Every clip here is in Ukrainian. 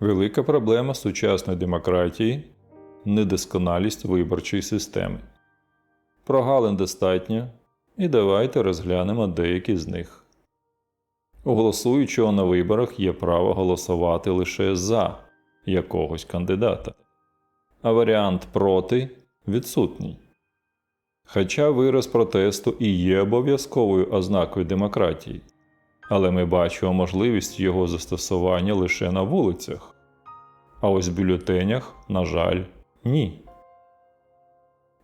Велика проблема сучасної демократії недосконалість виборчої системи. Прогалин достатньо, і давайте розглянемо деякі з них. У голосуючого на виборах є право голосувати лише за якогось кандидата, а варіант проти відсутній. Хоча вираз протесту і є обов'язковою ознакою демократії, але ми бачимо можливість його застосування лише на вулицях, а ось в бюлетенях, на жаль, ні.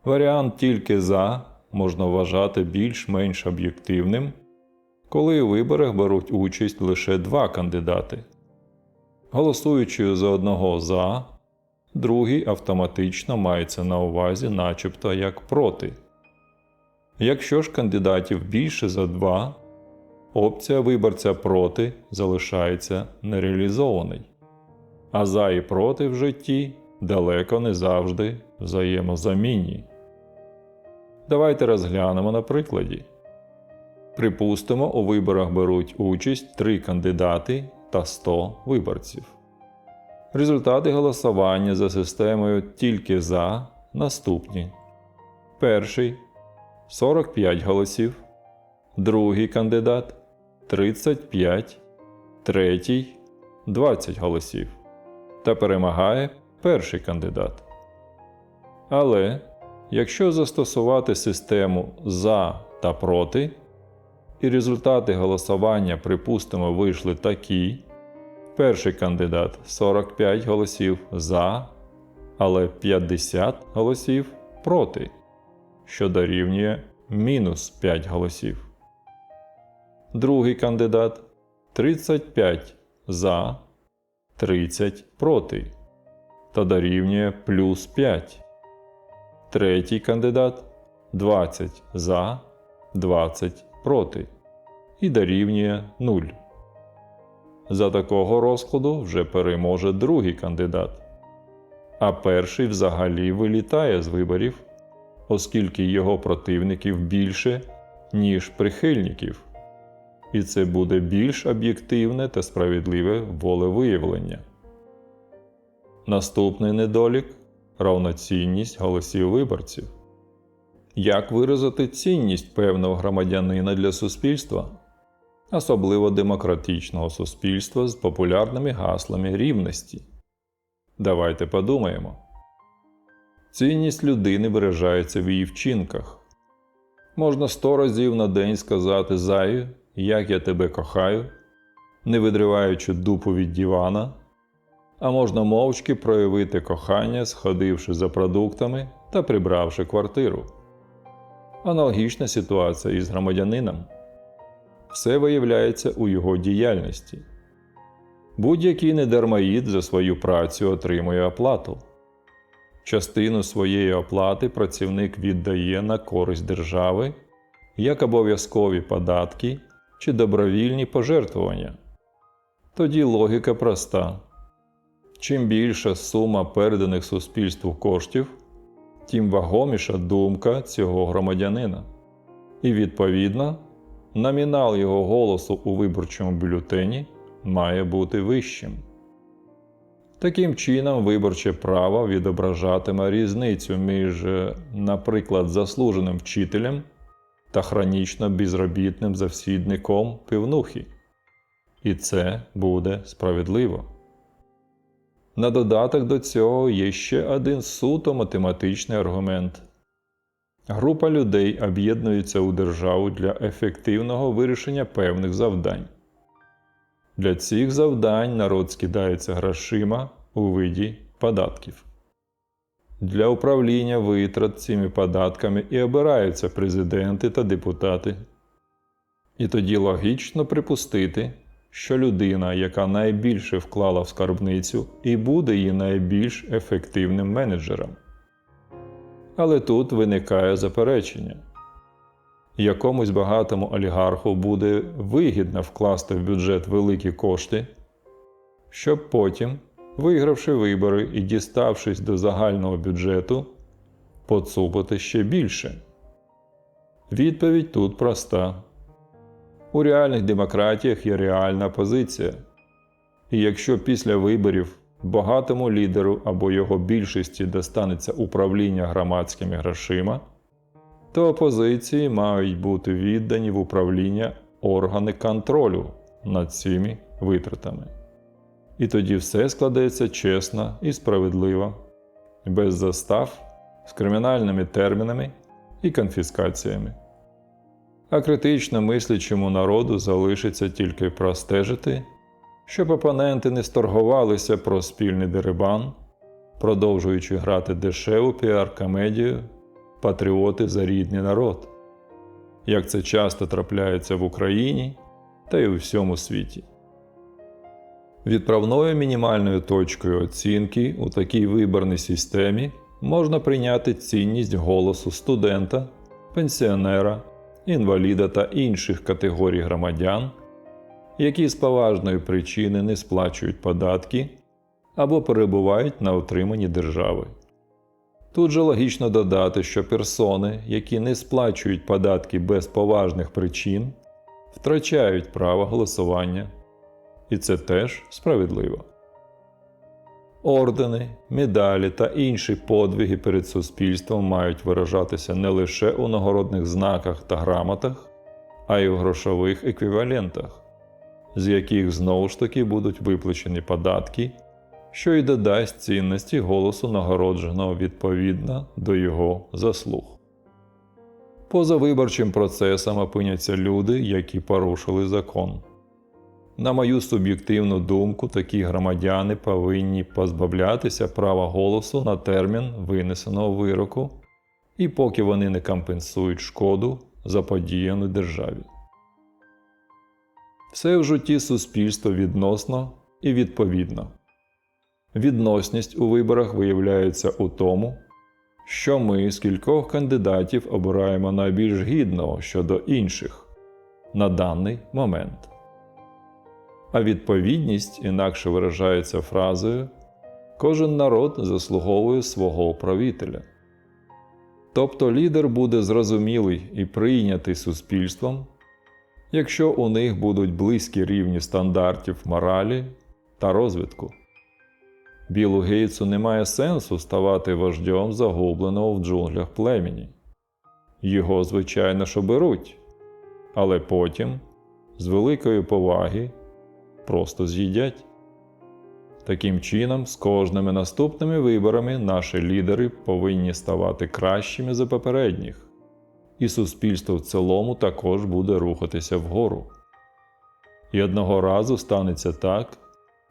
Варіант тільки за можна вважати більш-менш об'єктивним, коли у виборах беруть участь лише два кандидати. Голосуючи за одного за, другий автоматично мається на увазі, начебто як проти. Якщо ж кандидатів більше за два, опція виборця проти залишається нереалізований. А за і проти в житті далеко не завжди взаємозамінні. Давайте розглянемо на прикладі. Припустимо, у виборах беруть участь три кандидати та 100 виборців. Результати голосування за системою тільки за наступні. Перший 45 голосів, другий кандидат 35, третій 20 голосів. Та перемагає перший кандидат. Але якщо застосувати систему за та проти, і результати голосування, припустимо, вийшли такі: перший кандидат 45 голосів за, але 50 голосів проти, що дорівнює мінус 5 голосів. Другий кандидат 35 за, 30 проти, та дорівнює плюс 5. Третій кандидат 20 за, 20 проти і дорівнює 0. За такого розкладу вже переможе другий кандидат, а перший взагалі вилітає з виборів, оскільки його противників більше, ніж прихильників, і це буде більш об'єктивне та справедливе волевиявлення. Наступний недолік равноцінність голосів виборців. Як виразити цінність певного громадянина для суспільства, особливо демократичного суспільства з популярними гаслами рівності? Давайте подумаємо. Цінність людини виражається в її вчинках. Можна сто разів на день сказати заю, як я тебе кохаю, не видриваючи дупу від дивана, а можна мовчки проявити кохання, сходивши за продуктами та прибравши квартиру. Аналогічна ситуація із громадянином. Все виявляється у його діяльності. Будь-який недармаїд за свою працю отримує оплату. Частину своєї оплати працівник віддає на користь держави як обов'язкові податки чи добровільні пожертвування. Тоді логіка проста: чим більша сума переданих суспільству коштів, тим вагоміша думка цього громадянина. І, відповідно, номінал його голосу у виборчому бюлетені має бути вищим. Таким чином, виборче право відображатиме різницю між, наприклад, заслуженим вчителем та хронічно безробітним завсідником пивнухи. І це буде справедливо. На додаток до цього є ще один суто математичний аргумент. Група людей об'єднується у державу для ефективного вирішення певних завдань. Для цих завдань народ скидається грошима у виді податків. Для управління витрат цими податками і обираються президенти та депутати. І тоді логічно припустити, що людина, яка найбільше вклала в скарбницю, і буде її найбільш ефективним менеджером. Але тут виникає заперечення. Якомусь багатому олігарху буде вигідно вкласти в бюджет великі кошти, щоб потім, вигравши вибори і діставшись до загального бюджету, поцупити ще більше. Відповідь тут проста. У реальних демократіях є реальна позиція. І якщо після виборів багатому лідеру або його більшості достанеться управління громадськими грошима, то опозиції мають бути віддані в управління органи контролю над цими витратами. І тоді все складеться чесно і справедливо, без застав, з кримінальними термінами і конфіскаціями. А критично мислячому народу залишиться тільки простежити, щоб опоненти не сторгувалися про спільний дерибан, продовжуючи грати дешеву піар-комедію Патріоти за рідний народ, як це часто трапляється в Україні та й у всьому світі. Відправною мінімальною точкою оцінки у такій виборній системі можна прийняти цінність голосу студента, пенсіонера, інваліда та інших категорій громадян, які з поважної причини не сплачують податки або перебувають на утриманні держави. Тут же логічно додати, що персони, які не сплачують податки без поважних причин, втрачають право голосування, і це теж справедливо. Ордени, медалі та інші подвиги перед суспільством мають виражатися не лише у нагородних знаках та грамотах, а й у грошових еквівалентах, з яких знову ж таки будуть виплачені податки, що й додасть цінності голосу нагородженого відповідно до його заслуг. Поза виборчим процесом опиняться люди, які порушили закон. На мою суб'єктивну думку, такі громадяни повинні позбавлятися права голосу на термін винесеного вироку, і поки вони не компенсують шкоду заподіяну державі. Все в житті суспільства відносно і відповідно. Відносність у виборах виявляється у тому, що ми з кількох кандидатів обираємо найбільш гідного щодо інших на даний момент. А відповідність інакше виражається фразою Кожен народ заслуговує свого правителя. Тобто лідер буде зрозумілий і прийнятий суспільством, якщо у них будуть близькі рівні стандартів моралі та розвитку. Білу Гейтсу немає сенсу ставати вождем загубленого в джунглях племені. Його, звичайно, ж оберуть, але потім, з великої поваги, просто з'їдять. Таким чином, з кожними наступними виборами наші лідери повинні ставати кращими за попередніх, і суспільство в цілому також буде рухатися вгору. І одного разу станеться так,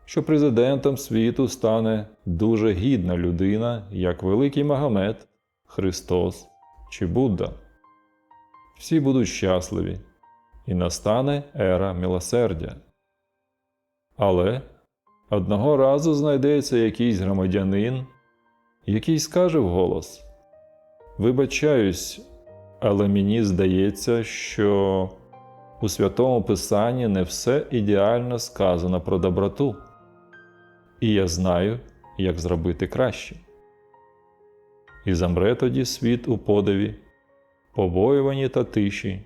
що президентом світу стане дуже гідна людина, як Великий Магомед, Христос чи Будда. Всі будуть щасливі, і настане ера милосердя. Але одного разу знайдеться якийсь громадянин, який скаже вголос: Вибачаюсь, але мені здається, що у святому Писанні не все ідеально сказано про доброту, і я знаю, як зробити краще. І замре тоді світ у подиві, побоюванні та тиші,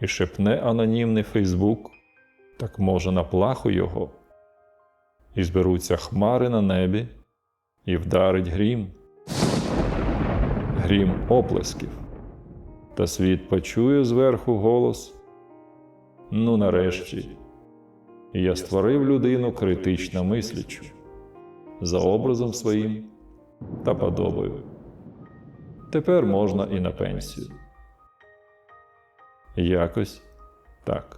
і шепне анонімний Фейсбук так може на плаху його, і зберуться хмари на небі, і вдарить грім, грім оплесків, та світ почує зверху голос. Ну, нарешті, я створив людину критично мислячу, за образом своїм та подобою. Тепер можна і на пенсію. Якось так.